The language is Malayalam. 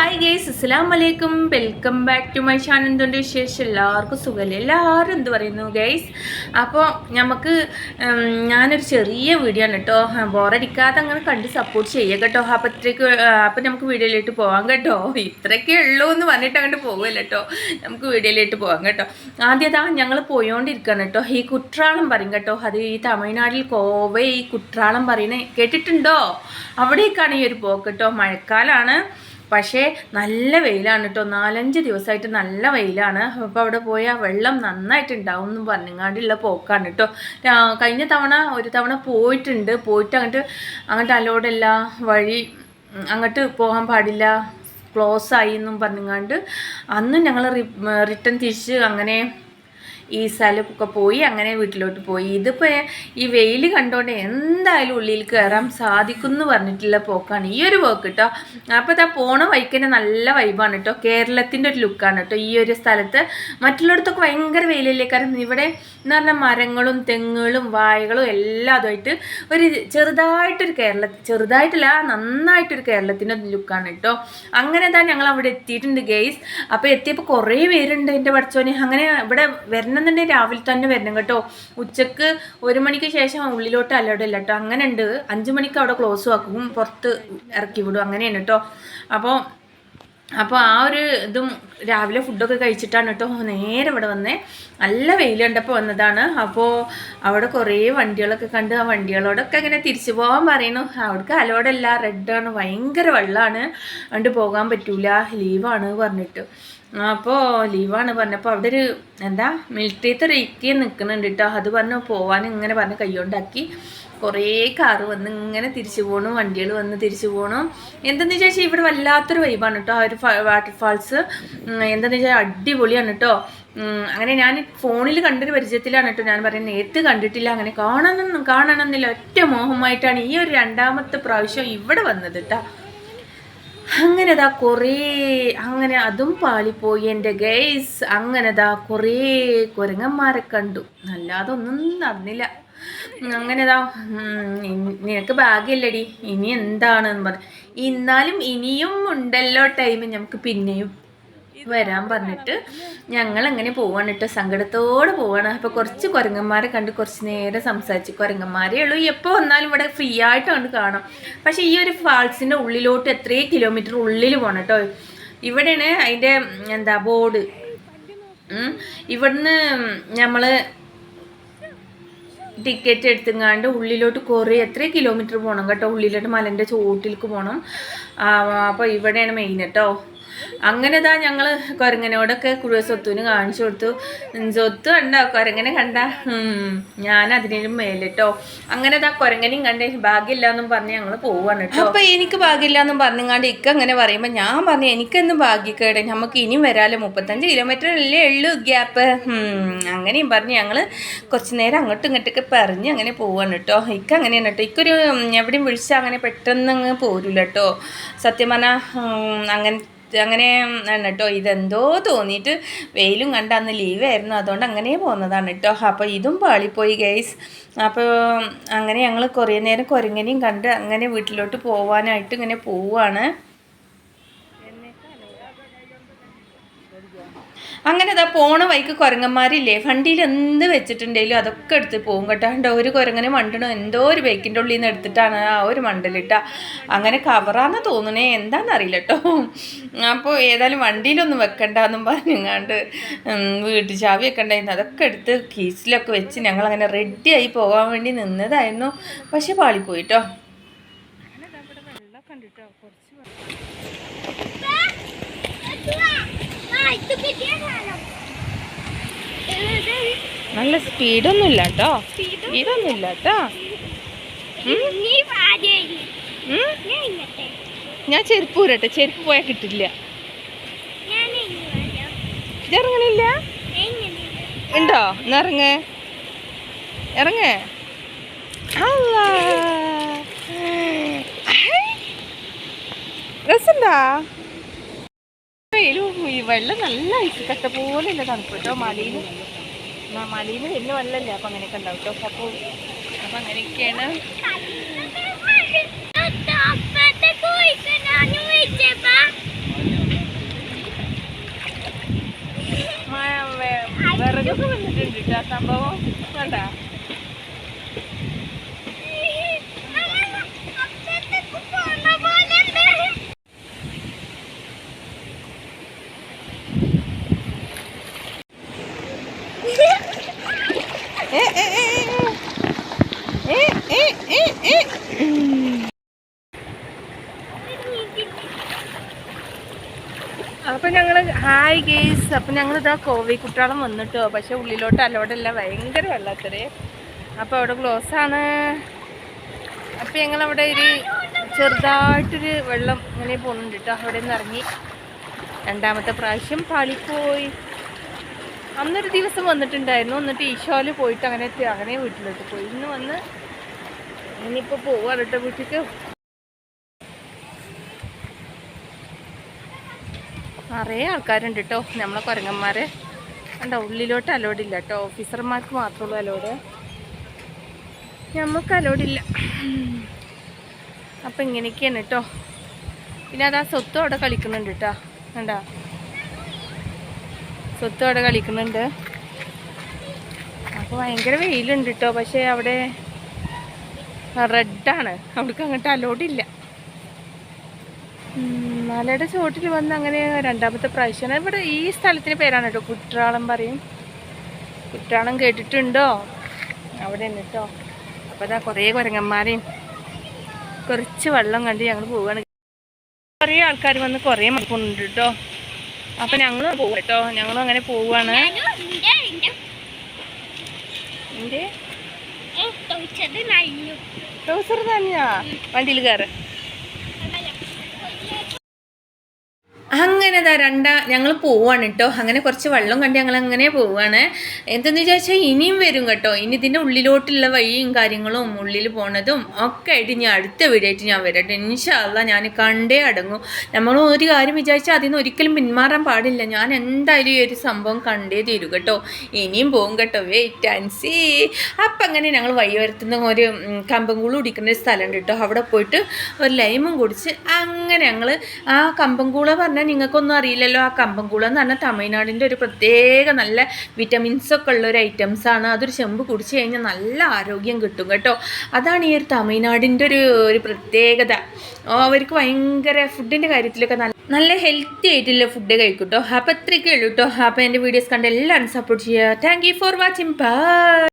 ഹായ് ഗേസ് അസ്സലാം വലൈക്കും welcome back to my channel എന്തുകൊണ്ട് വിശേഷം? എല്ലാവർക്കും സുഖമല്ല എല്ലാവരും എന്ത് പറയുന്നു ഗേസ് അപ്പോൾ നമുക്ക് ഞാനൊരു ചെറിയ വീഡിയോ ആണ് കേട്ടോ ബോറടിക്കാതെ അങ്ങനെ കണ്ട് സപ്പോർട്ട് ചെയ്യുക കേട്ടോ. അപ്പോൾ ഇത്രയ്ക്ക് അപ്പോൾ നമുക്ക് വീഡിയോയിലോട്ട് പോകാം കേട്ടോ. ഇത്രയൊക്കെ ഉള്ളൂ എന്ന് പറഞ്ഞിട്ട് അങ്ങോട്ട് പോകുമല്ലോ കേട്ടോ നമുക്ക് വീഡിയോയിലോട്ട് പോകാം കേട്ടോ. ആദ്യതാ ഞങ്ങൾ പോയോണ്ടിരിക്കുകയാണ് കേട്ടോ ഈ കുട്രാളം പറയും കേട്ടോ. അത് ഈ തമിഴ്നാട്ടിൽ കോവ ഈ കുട്രാളം പറയുന്നത് കേട്ടിട്ടുണ്ടോ? അവിടേക്കാണ് ഈ ഒരു പോക്ക് കേട്ടോ മഴക്കാലമാണ് പക്ഷേ നല്ല വെയിലാണ് കേട്ടോ നാലഞ്ച് ദിവസമായിട്ട് നല്ല വെയിലാണ്. അപ്പോൾ അവിടെ പോയാൽ വെള്ളം നന്നായിട്ട് ഉണ്ടാവും എന്ന് പറഞ്ഞങ്ങാണ്ടുള്ള പോക്കാണ് കേട്ടോ കഴിഞ്ഞ തവണ ഒരു തവണ പോയിട്ടുണ്ട്. പോയിട്ട് അങ്ങോട്ട് അങ്ങോട്ട് അലോടല്ല വഴി അങ്ങോട്ട് പോകാൻ പാടില്ല ക്ലോസ് ആയി എന്നും പറഞ്ഞങ്ങാണ്ട് അന്ന് ഞങ്ങൾ റിട്ടേൺ തിരിച്ച് അങ്ങനെ ഈ സ്ഥലമൊക്കെ പോയി അങ്ങനെ വീട്ടിലോട്ട് പോയി. ഇതിപ്പോൾ ഈ വെയിൽ കണ്ടോണ്ട് എന്തായാലും ഉള്ളിൽ കയറാൻ സാധിക്കും എന്ന് പറഞ്ഞിട്ടുള്ള പോക്കാണ്. ഈ ഒരു പോക്ക് കേട്ടോ അപ്പോൾ ഇതാ പോണ വൈക്കന്നെ നല്ല വൈബാണ് കേട്ടോ കേരളത്തിന്റെ ഒരു ലുക്കാണ് കേട്ടോ ഈ ഒരു സ്ഥലത്ത്. മറ്റുള്ളിടത്തൊക്കെ ഭയങ്കര വെയിലല്ലേ? കാരണം ഇവിടെ എന്ന് പറഞ്ഞാൽ മരങ്ങളും തെങ്ങുകളും വായകളും എല്ലാം അതുമായിട്ട് ഒരു ചെറുതായിട്ടൊരു കേരള ചെറുതായിട്ടല്ല നന്നായിട്ടൊരു കേരളത്തിന്റെ ലുക്കാണ് കേട്ടോ അങ്ങനെ തന്നെ ഞങ്ങൾ അവിടെ എത്തിയിട്ടുണ്ട് ഗെയ്സ് അപ്പോൾ എത്തിയപ്പോൾ കുറേ പേരുണ്ട് എന്റെ പഠിച്ചോനെ. അങ്ങനെ ഇവിടെ വരണമെന്നുണ്ടെങ്കിൽ രാവിലെ തന്നെ വരണം കേട്ടോ. ഉച്ചയ്ക്ക് ഒരു മണിക്ക് ശേഷം ഉള്ളിലോട്ട് അലോട്ട് ഇല്ല കേട്ടോ. അങ്ങനെ ഉണ്ട് അഞ്ച് മണിക്ക് അവിടെ ക്ലോസ് ആക്കും. പുറത്ത് ഇറക്കി വിടും. അങ്ങനെയാണ് കേട്ടോ. അപ്പോൾ അപ്പോൾ ആ ഒരു ഇതും രാവിലെ ഫുഡൊക്കെ കഴിച്ചിട്ടാണ് കേട്ടോ നേരെ ഇവിടെ വന്നേ. നല്ല വെയിൽ കണ്ടപ്പോൾ വന്നതാണ്. അപ്പോൾ അവിടെ കുറേ വണ്ടികളൊക്കെ കണ്ട് ആ വണ്ടികളോടൊക്കെ ഇങ്ങനെ തിരിച്ചു പോകാൻ പറയുന്നു. അവിടേക്ക് അലോടല്ല റെഡാണ് ഭയങ്കര വെള്ളമാണ്. അതുകൊണ്ട് പോകാൻ പറ്റൂല. ലീവാണ് പറഞ്ഞിട്ട്. അപ്പോൾ ലീവാണ് പറഞ്ഞപ്പോൾ അവിടെ ഒരു എന്താ മിലിറ്ററിത്തെ ഒരു നിൽക്കുന്നുണ്ട് കേട്ടോ അത് പറഞ്ഞു പോവാൻ ഇങ്ങനെ പറഞ്ഞ് കൈകൊണ്ടാക്കി കുറേ കാറ് വന്ന് ഇങ്ങനെ തിരിച്ചു പോകണം വണ്ടികൾ വന്ന് തിരിച്ചു പോകണം എന്തെന്ന് വെച്ചാൽ ഇവിടെ വല്ലാത്തൊരു വൈബാണ് കേട്ടോ ആ ഒരു വാട്ടർഫാൾസ് എന്തെന്ന് വെച്ചാൽ അടിപൊളിയാണ് കേട്ടോ അങ്ങനെ ഞാൻ ഫോണിൽ കണ്ടൊരു പരിചയത്തിലാണ് കേട്ടോ ഞാൻ പറയുന്നത് നേരത്തെ കണ്ടിട്ടില്ല അങ്ങനെ കാണണം കാണണമെന്നില്ല ഒറ്റ മോഹമായിട്ടാണ് ഈ ഒരു രണ്ടാമത്തെ പ്രാവശ്യം ഇവിടെ വന്നത് കേട്ടോ അങ്ങനെ ദാ കുറേ അങ്ങനെ അതും പാളിപ്പോയി എന്റെ ഗൈസ് അങ്ങനെ ദാ കുറേ കുരങ്ങന്മാരെ കണ്ടു. അല്ലാതെ ഒന്നും നടന്നില്ല. അങ്ങനെ ദാ നിനക്ക് ഭാഗ്യമില്ലടി ഇനി എന്താണെന്ന് പറഞ്ഞു എന്നാലും ഇനിയും ഉണ്ടല്ലോ ടൈം നമുക്ക് പിന്നെയും വരാൻ പറഞ്ഞിട്ട് ഞങ്ങൾ അങ്ങനെ പോവാണ് കേട്ടോ സങ്കടത്തോടെ പോവാണ്. അപ്പോൾ കുറച്ച് കുരങ്ങന്മാരെ കണ്ട് കുറച്ച് നേരം സംസാരിച്ച് കുരങ്ങന്മാരെ ഉള്ളൂ. എപ്പോൾ വന്നാലും ഇവിടെ ഫ്രീ ആയിട്ട് കണ്ട് കാണാം. പക്ഷെ ഈ ഒരു ഫാൾസിന്റെ ഉള്ളിലോട്ട് എത്രയോ കിലോമീറ്റർ ഉള്ളിൽ പോകണം കേട്ടോ ഇവിടെയാണ് അതിന്റെ എന്താ ബോർഡ്. ഇവിടുന്ന് നമ്മൾ ടിക്കറ്റ് എടുത്തുങ്ങാണ്ട് ഉള്ളിലോട്ട് കുറേ എത്ര കിലോമീറ്റർ പോകണം കേട്ടോ. ഉള്ളിലോട്ട് മലന്റെ ചോട്ടിലേക്ക് പോകണം അപ്പോൾ ഇവിടെയാണ് മെയിൻ കേട്ടോ അങ്ങനെ ഇതാ ഞങ്ങൾ കുരങ്ങനോടൊക്കെ സ്വത്തുവിന് കാണിച്ചു കൊടുത്തു. സ്വത്ത് കണ്ട കുരങ്ങനെ കണ്ട. ഞാൻ അതിനും മേലിട്ടോ. അങ്ങനെ ഇതാ കുരങ്ങനെയും കണ്ടേ. ഭാഗ്യമില്ലാന്നും പറഞ്ഞ് ഞങ്ങൾ പോവാണ് അപ്പൊ എനിക്ക് ഭാഗ്യമില്ലാന്നും പറഞ്ഞുങ്ങാണ്ട് ഇക്ക അങ്ങനെ പറയുമ്പോൾ ഞാൻ പറഞ്ഞു എനിക്കെന്നും ഭാഗ്യക്കേട്. നമുക്ക് ഇനിയും വരാലോ. മുപ്പത്തഞ്ച് കിലോമീറ്റർ അല്ലേ ഉള്ളൂ ഗ്യാപ്പ് അങ്ങനെയും പറഞ്ഞ് ഞങ്ങൾ കുറച്ച് നേരം അങ്ങോട്ടും ഇങ്ങോട്ടൊക്കെ പറഞ്ഞ് അങ്ങനെ പോവാണ് കേട്ടോ. ഇക്ക അങ്ങനെയാണ് കേട്ടോ. ഇക്കൊരു എവിടെയും വിളിച്ചാൽ അങ്ങനെ പെട്ടെന്ന് അങ്ങ് പോരില്ല കേട്ടോ. സത്യം പറഞ്ഞാൽ അങ്ങനെ അങ്ങനെ ആണ് കേട്ടോ ഇതെന്തോ തോന്നിയിട്ട് വെയിലും കണ്ട അന്ന് ലീവായിരുന്നു അതുകൊണ്ട് അങ്ങനെ പോകുന്നതാണ് കേട്ടോ അപ്പോൾ ഇതും പാളിപ്പോയി ഗൈസ് അപ്പോൾ അങ്ങനെ ഞങ്ങൾ കുറേ നേരം കുരങ്ങനെയും കണ്ട് അങ്ങനെ വീട്ടിലോട്ട് പോവാനായിട്ട് ഇങ്ങനെ പോവാണ്. അങ്ങനെ ഇതാ പോണ വൈക്ക് കുരങ്ങന്മാരില്ലേ? വണ്ടിയിൽ എന്ത് വെച്ചിട്ടുണ്ടെങ്കിലും അതൊക്കെ എടുത്ത് പോകും കേട്ടോ. ഒരു കുരങ്ങനെ മണ്ടണോ? എന്തോ ഒരു ബൈക്കിന്റെ ഉള്ളിൽ നിന്ന് എടുത്തിട്ടാണ് ആ ഒരു മണ്ടലിട്ട. അങ്ങനെ കവറാന്ന് തോന്നണേ എന്താണെന്ന് അറിയില്ല കേട്ടോ. അപ്പോൾ ഏതായാലും വണ്ടിയിലൊന്നും വെക്കണ്ടെന്നും പറഞ്ഞങ്ങാണ്ട് വീട്ടിൽ വീട്ടു ചാവി വെക്കണ്ടായിരുന്നു അതൊക്കെ എടുത്ത് കീസിലൊക്കെ വെച്ച് ഞങ്ങളങ്ങനെ റെഡിയായി പോകാൻ വേണ്ടി നിന്നതായിരുന്നു. പക്ഷെ പാളിപ്പോയി കേട്ടോ. നല്ല സ്പീഡൊന്നും ഇല്ല കേട്ടോ. സ്പീഡൊന്നും ഇല്ല കേട്ടോ ഞാൻ ചെരുപ്പ് ഊരട്ടെ. ചെരുപ്പ് പോയാൽ കിട്ടില്ല. ഇറങ്ങണില്ല? ഉണ്ടോ? എന്നാ ഇറങ്ങ്. രസണ്ടാ വെള്ളം നല്ല ഐസ് കട്ട പോലെയല്ല തണുപ്പ് കേട്ടോ മലയിൽ മലയിൽ വലിയ വെള്ളമല്ലേ അപ്പം അങ്ങനെയൊക്കെ ഉണ്ടാവും കേട്ടോ. അപ്പോൾ അപ്പം അങ്ങനെയൊക്കെയാണ്. വിറകൊക്കെ വന്നിട്ടുണ്ട് കേട്ടോ സംഭവം വേണ്ട അപ്പൊ ഞങ്ങൾ ഹായ് ഗേസ് അപ്പൊ ഞങ്ങൾ ഇതാ കോവി കുട്ടാളം വന്നിട്ടോ. പക്ഷെ ഉള്ളിലോട്ട് അലോടല്ല. ഭയങ്കര വെള്ളത്തര് അപ്പൊ അവിടെ ക്ലോസ് ആണ്. അപ്പൊ ഞങ്ങൾ അവിടെ ഒരു ചെറുതായിട്ടൊരു വെള്ളം ഇങ്ങനെ പോകുന്നുണ്ട് കേട്ടോ അവിടെ നിന്ന് ഇറങ്ങി. രണ്ടാമത്തെ പ്രാവശ്യം പാളിപ്പോയി. അന്നൊരു ദിവസം വന്നിട്ടുണ്ടായിരുന്നു. എന്നിട്ട് ഈശോയിൽ പോയിട്ട് അങ്ങനെ അങ്ങനെ വീട്ടിലോട്ട് പോയി. ഇന്ന് വന്ന് ഇനിയിപ്പോൾ പോവാ കേട്ടോ വീട്ടിക്ക്. നിറയെ ആൾക്കാരുണ്ട് കേട്ടോ നമ്മളെ കുരങ്ങന്മാരെ. കണ്ടോ ഉള്ളിലോട്ട് അലോഡ് ഇല്ല കേട്ടോ. ഓഫീസർമാർക്ക് മാത്രമേ ഉള്ളൂ അലോഡ് നമുക്ക് അലോഡില്ല അപ്പം ഇങ്ങനെയൊക്കെയാണ് കേട്ടോ. പിന്നെ അതാ സ്വത്തും അവിടെ കളിക്കുന്നുണ്ട് കേട്ടോ. കണ്ടാ? സ്വത്തും അവിടെ കളിക്കുന്നുണ്ട്. അപ്പോൾ ഭയങ്കര വെയിലുണ്ട് കേട്ടോ. പക്ഷേ അവിടെ റെഡാണ്. അവിടേക്ക് അങ്ങോട്ട് അലോഡില്ല ഉം, മലയുടെ ചോട്ടിൽ വന്ന് അങ്ങനെ രണ്ടാമത്തെ പ്രാവശ്യമാണ് ഇവിടെ ഈ സ്ഥലത്തിന് പേരാണ് കേട്ടോ കുറ്റാളം പറയും. കുറ്റാളം കേട്ടിട്ടുണ്ടോ? അവിടെ ഉണ്ട് കേട്ടോ. അപ്പോൾ അതാ കുറേ കുരങ്ങന്മാരെയും കുറച്ച് വെള്ളം കണ്ട് ഞങ്ങൾ പോവുകയാണ് കുറേ ആൾക്കാർ വന്ന് കുറേ മറക്കുന്നുണ്ട് കേട്ടോ. അപ്പം ഞങ്ങൾ പോകും കേട്ടോ. ഞങ്ങളും അങ്ങനെ പോവുകയാണ് എന്റെ ട്രൗസർ തന്നെയാ. വണ്ടിയിൽ കയറ് അങ്ങനെ രണ്ടാ ഞങ്ങൾ പോവാണ് കേട്ടോ അങ്ങനെ കുറച്ച് വെള്ളം കണ്ട് ഞങ്ങൾ അങ്ങനെ പോവാണ്. എന്തെന്ന് വിചാരിച്ചാൽ ഇനിയും വരും കേട്ടോ. ഇനി ഇതിന്റെ ഉള്ളിലോട്ടുള്ള വഴിയും കാര്യങ്ങളും ഉള്ളിൽ പോണതും ഒക്കെ ആയിട്ട് ഇനി അടുത്ത വീടായിട്ട് ഞാൻ വരട്ടെ ഇൻഷാല്ല ഞാൻ കണ്ടേ അടങ്ങും. നമ്മൾ ഒരു കാര്യം വിചാരിച്ചാൽ അതിൽ നിന്ന് ഒരിക്കലും പിന്മാറാൻ പാടില്ല. ഞാൻ എന്തായാലും ഈ ഒരു സംഭവം കണ്ടേ തീരൂ കേട്ടോ. ഇനിയും പോകും കേട്ടോ. വെയിറ്റ് ആൻഡ് സീ അപ്പം അങ്ങനെ ഞങ്ങൾ വഴിയോരത്തുനിന്ന് ഒരു കമ്പം കമ്പംകൂൾ കുടിക്കുന്ന ഒരു സ്ഥലമുണ്ട് കേട്ടോ അവിടെ പോയിട്ട് ഒരു ലൈമും കുടിച്ച് അങ്ങനെ ഞങ്ങൾ ആ കമ്പംകൂള പറഞ്ഞാൽ നിങ്ങൾക്കൊന്നും അറിയില്ലല്ലോ ആ കമ്പംകൂളം എന്ന് പറഞ്ഞാൽ തമിഴ്നാടിന്റെ ഒരു പ്രത്യേക നല്ല വിറ്റമിൻസ് ഒക്കെ ഉള്ള ഒരു ഐറ്റംസ് ആണ്. അതൊരു ചെമ്പ് കുടിച്ചു കഴിഞ്ഞാൽ നല്ല ആരോഗ്യം കിട്ടും കേട്ടോ. അതാണ് ഈ ഒരു തമിഴ്നാടിന്റെ ഒരു ഒരു പ്രത്യേകത. അവർക്ക് ഭയങ്കര ഫുഡിന്റെ കാര്യത്തിലൊക്കെ നല്ല നല്ല ഹെൽത്തി ആയിട്ടുള്ള ഫുഡ് കഴിക്കും കേട്ടോ. അപ്പോൾ അത്രയൊക്കെ ഉള്ളൂ കേട്ടോ. അപ്പോൾ എന്റെ വീഡിയോസ് കണ്ട് എല്ലാവരും സപ്പോർട്ട് ചെയ്യുക. Thank you for watching bye